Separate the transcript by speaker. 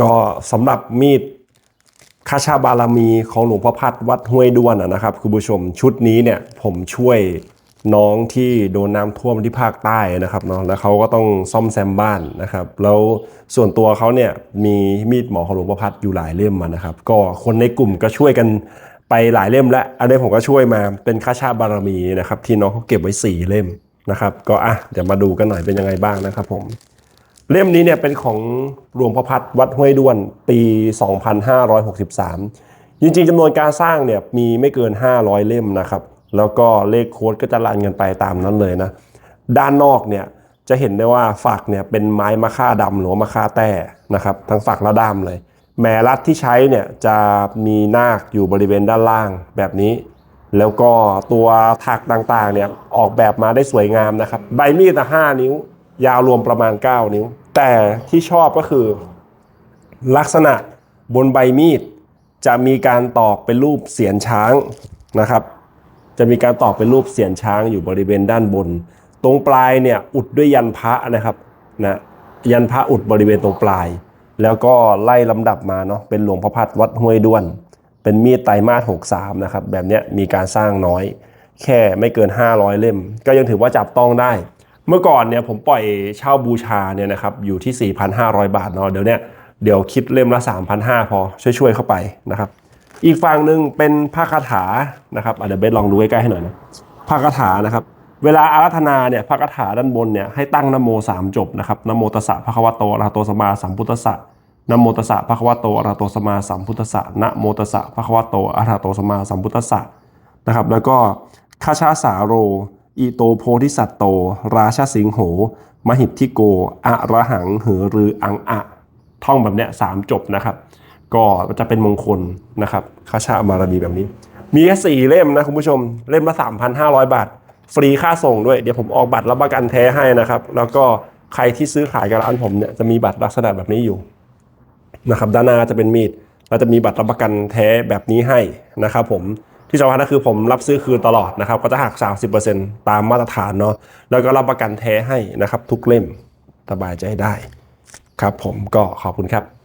Speaker 1: ก็สำหรับมีดคาชาบารมีของหลวงพ่อพัดวัดห้วยด้วนนะครับคุณผู้ชมชุดนี้เนี่ยผมช่วยน้องที่โดนน้ำท่วมที่ภาคใต้นะครับเนาะแล้วเขาก็ต้องซ่อมแซมบ้านนะครับ แล้วส่วนตัวเขาเนี่ยมีมีดหมอของหลวงพ่อพัดอยู่หลายเล่มมานะครับ ก็คนในกลุ่มก็ช่วยกันไปหลายเล่ม แล้วอันนี้ผมก็ช่วยมาเป็นคาชาบารมีนะครับ ที่น้องเขาเก็บไว้สี่เล่มนะครับ ก็อะเดี๋ยวมาดูกันหน่อยเป็นยังไงบ้างนะครับผม เล่มนี้เนี่ยเป็นของหลวงพ่อพัดวัดห้วยด้วนปี 2563 จริงๆจำนวนการสร้างเนี่ยมีไม่เกิน 500 เล่มนะครับ แล้วก็เลขโค้ดก็จะรันกันไปตามนั้นเลยนะ ด้านนอกเนี่ยจะเห็นได้ว่าฝักเนี่ยเป็นไม้มะค่าดำหรือมะค่าแต้นะครับทั้งฝักและด้ามเลย แหมรัดที่ใช้เนี่ยจะมีนาคอยู่บริเวณด้านล่างแบบนี้ แล้วก็ตัวถักต่างๆเนี่ยออกแบบมาได้สวยงามนะครับ ใบมีดนะ5นิ้ว ยาวรวมประมาณ 9 นิ้ว แต่ที่ชอบก็คือ ลักษณะบนใบมีด จะมีการตอกเป็นรูปเสียนช้างนะครับ จะมีการตอกเป็นรูปเสียนช้างอยู่บริเวณด้านบน ตรงปลายเนี่ยอุดด้วยยันพระนะครับนะยันพระอุดบริเวณตรงปลาย แล้วก็ไล่ลำดับมาเนาะเป็นหลวงพ่อพัดวัดห้วยด้วน เป็นมีดไตรมาส63นะครับแบบเนี้ยมีการสร้างน้อย แค่ไม่เกิน 500 เล่ม ก็ยังถือว่าจับต้องได้ เมื่อก่อนเนี่ยผมปล่อยเช่าบูชาเนี่ยนะครับอยู่ที่ 4,500 บาทเนาะเดี๋ยวเนี้ยเดี๋ยวคิดเล่มละ 3,500 พอช่วยๆเข้าไปนะครับ อีกฝั่งหนึ่งเป็นผ้าคาถานะครับเดี๋ยวเบสลองดูใกล้ๆให้หน่อยนะผ้าคาถานะครับ เวลาอารัธนาเนี่ยผ้าคาถาด้านบนเนี่ยให้ตั้งนโมสามจบนะครับนโมตัสสะภะคะวะโตอะระหะโตสมาสัมพุทธัสสะนโมตัสสะภะคะวะโตอะระหะโตสมาสัมพุทธัสสะนะโมตัสสะภะคะวะโตอะระหะโตสมมาสัมพุทธัสสะนะครับ แล้วก็คาชาสาโร อีโตโพธิสัตโต ราชาสิงโห มหิทธิโกอะระหังหือรืออังอะ ท่องแบบเนี้ยสามจบนะครับ ก็จะเป็นมงคลนะครับคาชาบารมีแบบนี้ มีแค่สี่เล่มนะคุณผู้ชม เล่มละ 3,500 บาท ฟรีค่าส่งด้วย เดี๋ยวผมออกบัตรรับประกันแท้ให้นะครับ แล้วก็ใครที่ซื้อขายกับร้านผมเนี่ยจะมีบัตรลักษณะแบบนี้อยู่นะครับด้านหน้าจะเป็นมีดเราจะมีบัตรรับประกันแท้แบบนี้ให้นะครับผม ที่สำคัญก็คือผมรับซื้อคืนตลอดนะครับ ก็จะหัก 30%ตามมาตรฐานเนาะแล้วก็รับประกันแท้ให้นะครับ ทุกเล่มสบายใจได้ ครับผมก็ขอบคุณครับ